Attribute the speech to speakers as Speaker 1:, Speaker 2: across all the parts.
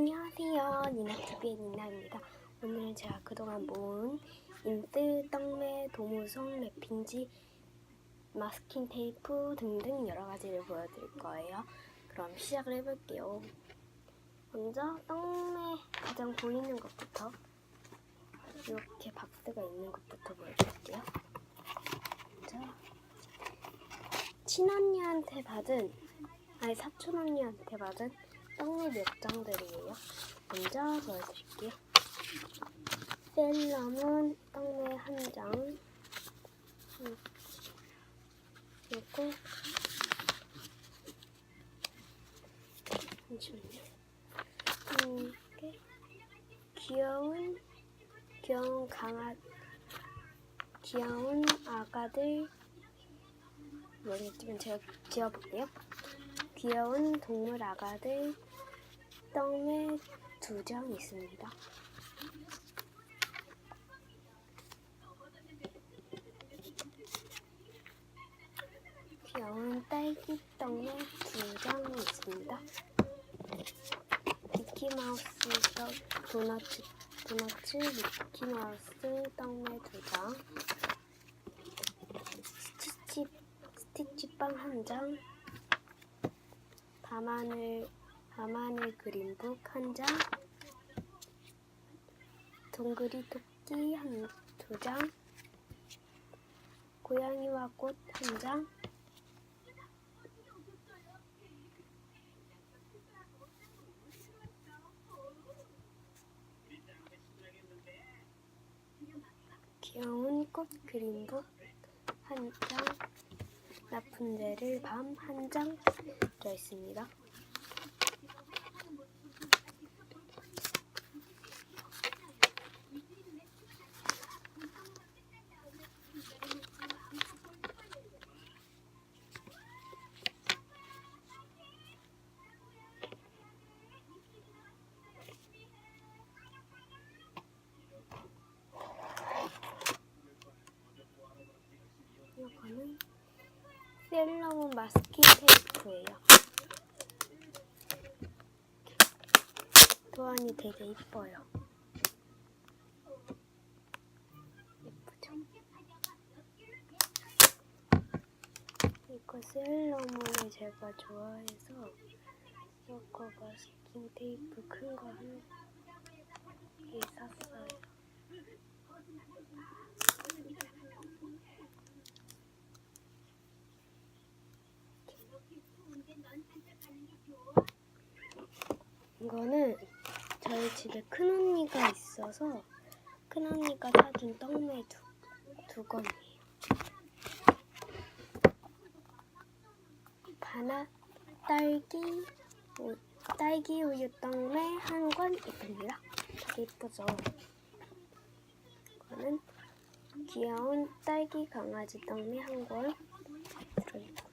Speaker 1: 안녕하세요. 니나TV의 니나입니다. 오늘은 제가 그동안 모은 인스, 떡매, 도무송, 랩핑지, 마스킹 테이프 등등 여러 가지를 보여드릴 거예요. 그럼 시작을 해볼게요. 먼저 떡매 가장 보이는 것부터 이렇게 박스가 있는 것부터 보여드릴게요. 먼저 친언니한테 받은 아니 사촌 언니한테 받은 떡잎 몇 장들이에요. 먼저 보여드릴게요. 셀럽은 떡잎 한 장, 음, 그리고 잠시만요. 음, 이렇게 귀여운 귀여운 강아 귀여운 아가들 모르겠지만 제가 지어볼게요. 귀여운 동물 아가들 떡매 두장 있습니다. 귀여운 딸기 떡매 두장 있습니다. 미키마우스 떡 도너츠 도너츠 미키마우스 떡매 두 장. 스티치 스티치빵 한 장. 밤하늘 밤하늘 그림북 한 장, 동그리 토끼 한 두 장, 고양이와 꽃 한 장, 귀여운 꽃 그림북 한 장, 라푼젤을 밤한 장 들어있습니다. 셀러문 마스킹 테이프예요. 도안이 되게 이뻐요. 예쁘죠? 이거 셀러문을 제가 좋아해서 이거 마스킹 테이프 큰 거 한 개 샀어요. 이거는 저희 집에 큰 언니가 있어서 큰 언니가 사준 떡메 두, 두 건이에요. 바나 딸기 우, 딸기 우유 떡메 한권 있습니다. 되게 이쁘죠? 이거는 귀여운 딸기 강아지 떡메 한권 들어있고요.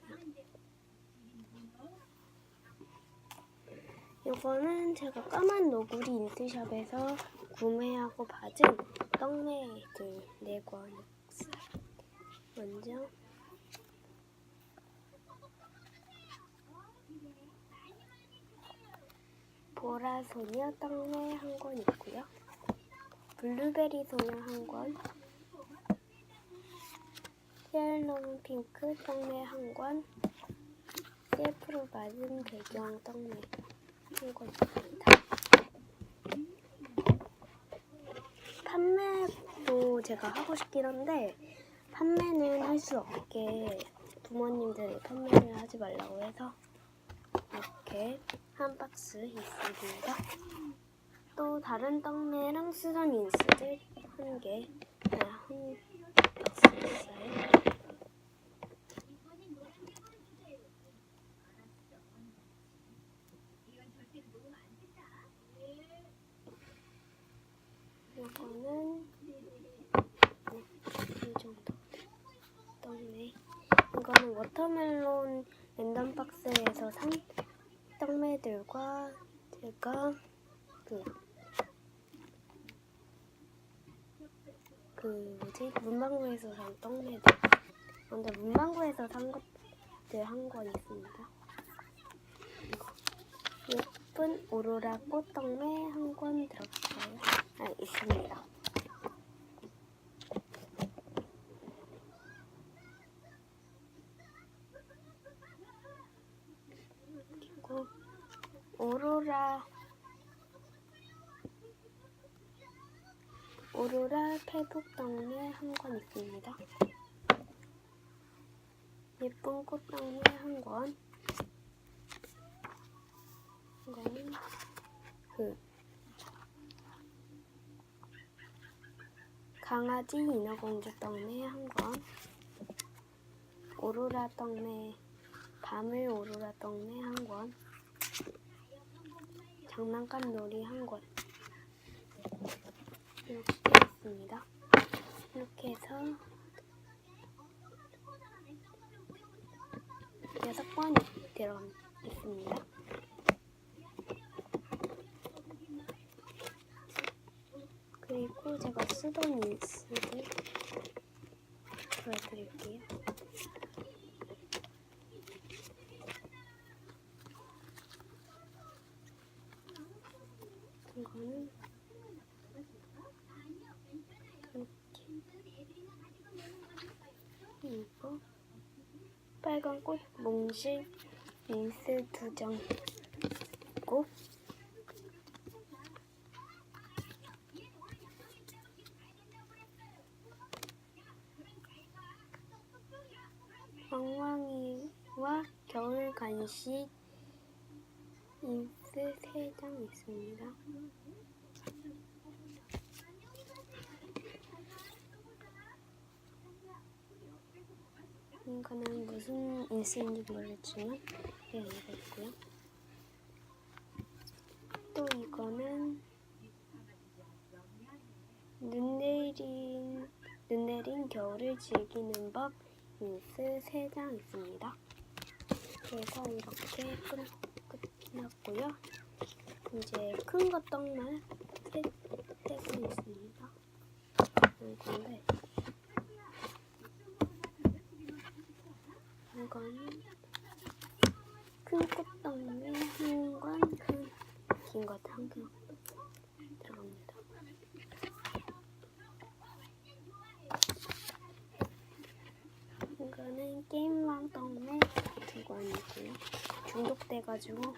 Speaker 1: 이거는 제가 까만 너구리 인스샵에서 구매하고 받은 4권 있어요. 먼저 보라 소녀 떡메 한 권 있고요. 블루베리 소녀 한 권. 셀러문 핑크 떡메 한 권. 셀프로 맞은 배경 떡메 한거 있습니다. 판매도 제가 하고 싶긴 한데 판매는 할 수 없게 부모님들이 판매를 하지 말라고 해서 이렇게 한 박스 있습니다. 또 다른 떡매랑 수전 인스들 한 개, 아, 한 박스 있어요. 이거는 이 정도 떡메 이거는 워터멜론 랜덤 박스에서 산 떡메들과 제가 그, 그 뭐지 문방구에서 산 떡메들 먼저 문방구에서 산 것들 한 권 있습니다. 예쁜 오로라 꽃떡매 한 권 들어갔어요. 아, 있습니다. 그리고 오로라 오로라 페북떡매 한권 있습니다. 예쁜 꽃떡매 한 권. 이거는 그 강아지 인어공주 떡매 한 권. 오로라 떡매 밤을 오로라 떡매 한 권. 장난감 놀이 한 권. 이렇게 있습니다. 이렇게 해서 여섯 권이 들어 있습니다. 그리고 제가 쓰던 인스를 보여드릴게요. 그리고 빨간 꽃 몽실 인스 두장. 있고. 왕왕이와 겨울 간식 3장 있습니다. 이거는 무슨 인스인지 모르겠지만 네, 이거 있고요. 또 이거는 눈 내린 눈 내린 겨울을 즐기는 법 인스 3장 있습니다. 그래서 이렇게 끝, 끝났고요. 이제 큰것 떡만 세, 세개 있습니다. 이건데 이거는 큰 꽃떡에 한권 큰긴것 한개 들어갑니다. 이거는 게임왕 떡에 두 권이고요. 중독돼가지고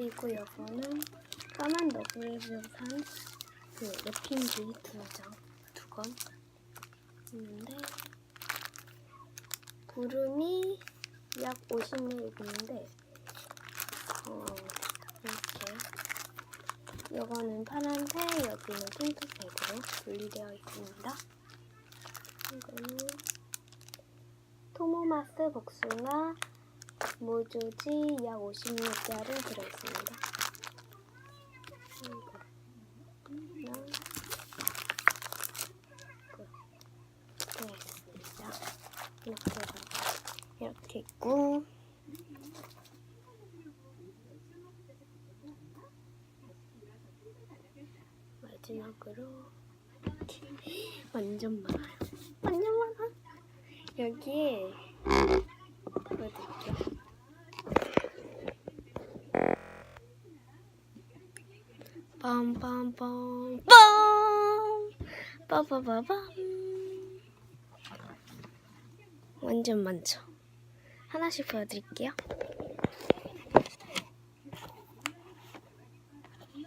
Speaker 1: 그리고 이거는 까만 너구리에서 산그 랩핑기 두 장, 두 건 있는데 구름이 약 50ml 있는데 어 이렇게 이거는 파란색, 여기는 핑크색으로 분리되어 있습니다. 이거는 토모마스 복숭아 모조지 약 56개를 들어있습니다. 이렇게 이렇게 있고 마지막으로 완전 많아요. 완전 많아. 여기에 보여드릴게요. 빰빰빰 빰. 빠바바밤 완전 많죠? 하나씩 보여드릴게요.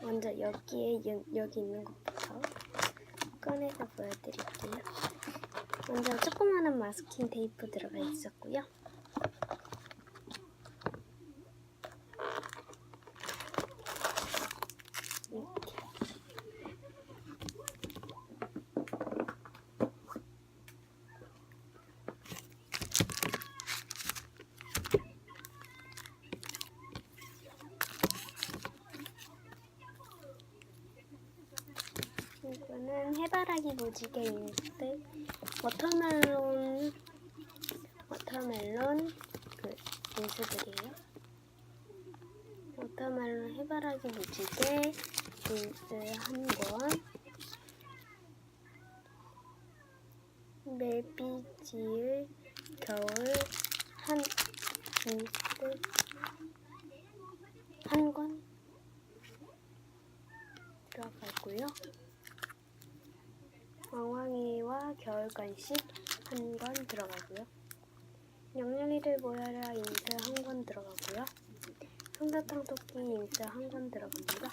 Speaker 1: 먼저 여기에 여, 여기 있는 것부터 꺼내서 보여드릴게요. 먼저 조그마한 마스킹 테이프 들어가 있었고요 이렇게 해바라기 무지개 인스 워터멜론 워터멜론 그 인스들이에요. 워터멜론 해바라기 무지개 인스 한 권. 메비지을 겨울 한 인스 한 권 들어가고요. 왕왕이와 겨울 간식 한 권 들어가고요. 영영이를 모여라 인스 한권 들어가고요. 솜사탕 토끼 인스 한권 들어갑니다.